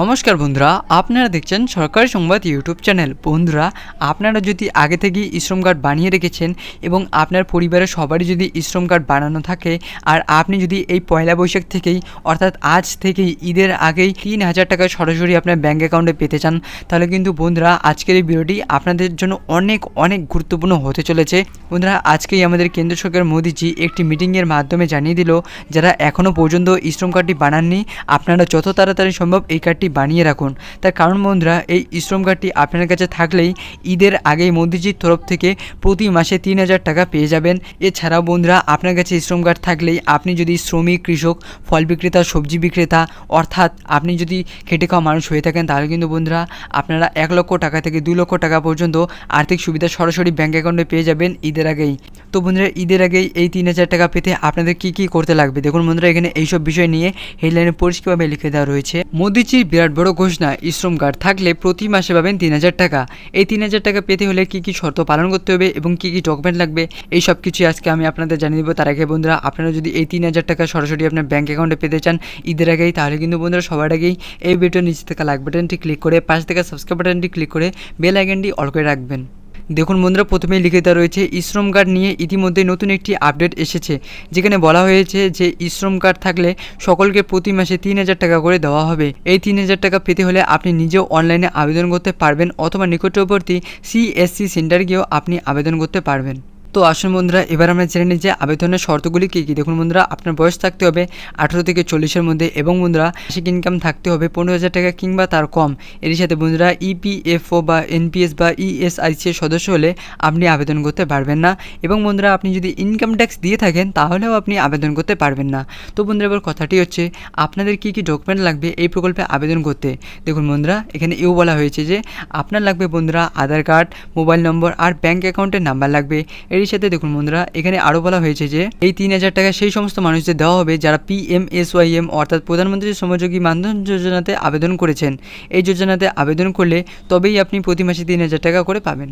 নমস্কার বন্ধুরা, আপনারা দেখছেন সরকারি সংবাদ ইউটিউব চ্যানেল। বন্ধুরা, আপনারা যদি আগে থেকেই শ্রম কার্ড বানিয়ে রেখেছেন এবং আপনার পরিবারের সবারই যদি শ্রম কার্ড বানানো থাকে, আর আপনি যদি এই পয়লা বৈশাখ থেকেই, অর্থাৎ আজ থেকেই, ঈদের আগেই তিন হাজার টাকা সরাসরি আপনার ব্যাঙ্ক অ্যাকাউন্টে পেতে চান, তাহলে কিন্তু বন্ধুরা, আজকের এই ভিডিওটি আপনাদের জন্য অনেক অনেক গুরুত্বপূর্ণ হতে চলেছে। বন্ধুরা, আজকেই আমাদের কেন্দ্র সরকার মোদিজি একটি মিটিংয়ের মাধ্যমে জানিয়ে দিল, যারা এখনও পর্যন্ত শ্রম কার্ডটি বানাননি, আপনারা যত তাড়াতাড়ি সম্ভব এই কার্ডটি বানিয়ে রাখুন। তার কারণ, বন্ধুরা, এই শ্রম কার্ডটি আপনার কাছে থাকলেই ঈদের আগেই মোদিজির তরফ থেকে প্রতি মাসে তিন হাজার টাকা পেয়ে যাবেন। এছাড়াও, বন্ধুরা, আপনার কাছে শ্রম কার্ড থাকলেই আপনি যদি শ্রমিক, কৃষক, ফল বিক্রেতা, সবজি বিক্রেতা, অর্থাৎ আপনি যদি খেটে খাওয়া মানুষ হয়ে থাকেন, তাহলে কিন্তু, বন্ধুরা, আপনারা এক লক্ষ টাকা থেকে দু লক্ষ টাকা পর্যন্ত আর্থিক সুবিধা সরাসরি ব্যাঙ্ক অ্যাকাউন্টে পেয়ে যাবেন ঈদের আগেই। তো, বন্ধুরা, ঈদের আগেই এই তিন হাজার টাকা পেতে আপনাদের কি কি করতে লাগবে? দেখুন, বন্ধুরা, এখানে এইসব বিষয় নিয়ে হেডলাইনে পরিষ্কারভাবে লিখে দেওয়া রয়েছে। মোদিজির বিরাট বড় ঘোষণা। শ্রম কার্ড থাকলে প্রতি মাসে পাবেন তিন হাজার টাকা। এই তিন হাজার টাকা পেতে হলে কি কি শর্ত পালন করতে হবে এবং কি কি ডকুমেন্ট লাগবে? এই সব কিছুই আজকে আমি আপনাদের জানিয়ে দেবো। তার আগে বন্ধুরা, আপনারা যদি এই তিন হাজার টাকা সরাসরি আপনার ব্যাঙ্ক অ্যাকাউন্টে পেতে চান, ঈদের আগেই, তাহলে কিন্তু বন্ধুরা, সবার আগেই এই ভিডিওর নিচে থাকা লাইক বাটনটি ক্লিক করে, পাশ থেকে সাবস্ক্রাইব বাটনটি ক্লিক করে বেল আইকনটি অল করে রাখবেন। দেখুন বন্ধুরা, প্রথমেই লিখে দেওয়া রয়েছে, ইশ্রম কার্ড নিয়ে ইতিমধ্যে নতুন একটি আপডেট এসেছে। যেখানে বলা হয়েছে যে শ্রম কার্ড থাকলে সকলকে প্রতি মাসে তিন হাজার টাকা করে দেওয়া হবে। এই তিন হাজার টাকা পেতে হলে আপনি নিজেও অনলাইনে আবেদন করতে পারবেন, অথবা নিকটবর্তী সিএসসি সেন্টার গিয়েও আপনি আবেদন করতে পারবেন। তো আসুন বন্ধুরা, এবার আমরা জেনে নিই যে আবেদনের শর্তগুলি কী কী। দেখুন বন্ধুরা, আপনার বয়স থাকতে হবে আঠেরো থেকে চল্লিশের মধ্যে এবং বন্ধুরা মাসিক ইনকাম থাকতে হবে পনেরো হাজার টাকা কিংবা তার কম। এর সাথে বন্ধুরা ইপিএফও বা এনপিএস বা ইএসআইসি এর সদস্য হলে আপনি আবেদন করতে পারবেন না এবং বন্ধুরা, আপনি যদি ইনকাম ট্যাক্স দিয়ে থাকেন তাহলেও আপনি আবেদন করতে পারবেন না। তো বন্ধুরা, এবার কথাটি হচ্ছে, আপনাদের কী কী ডকুমেন্ট লাগবে এই প্রকল্পে আবেদন করতে? দেখুন বন্ধুরা, এখানে এও বলা হয়েছে যে, আপনার লাগবে বন্ধুরা, আধার কার্ড, মোবাইল নম্বর আর ব্যাঙ্ক অ্যাকাউন্টের নাম্বার লাগবে। এরই সাথে দেখুন বন্ধুরা, এখানে আরও বলা হয়েছে যে, এই তিন হাজার টাকা সেই সমস্ত মানুষদের দেওয়া হবে যারা P M S Y M অর্থাৎ প্রধানমন্ত্রী শ্রমযোগী মানধন যোজনাতে আবেদন করেছেন। এই যোজনাতে আবেদন করলে তবেই আপনি প্রতি মাসে তিন হাজার টাকা করে পাবেন।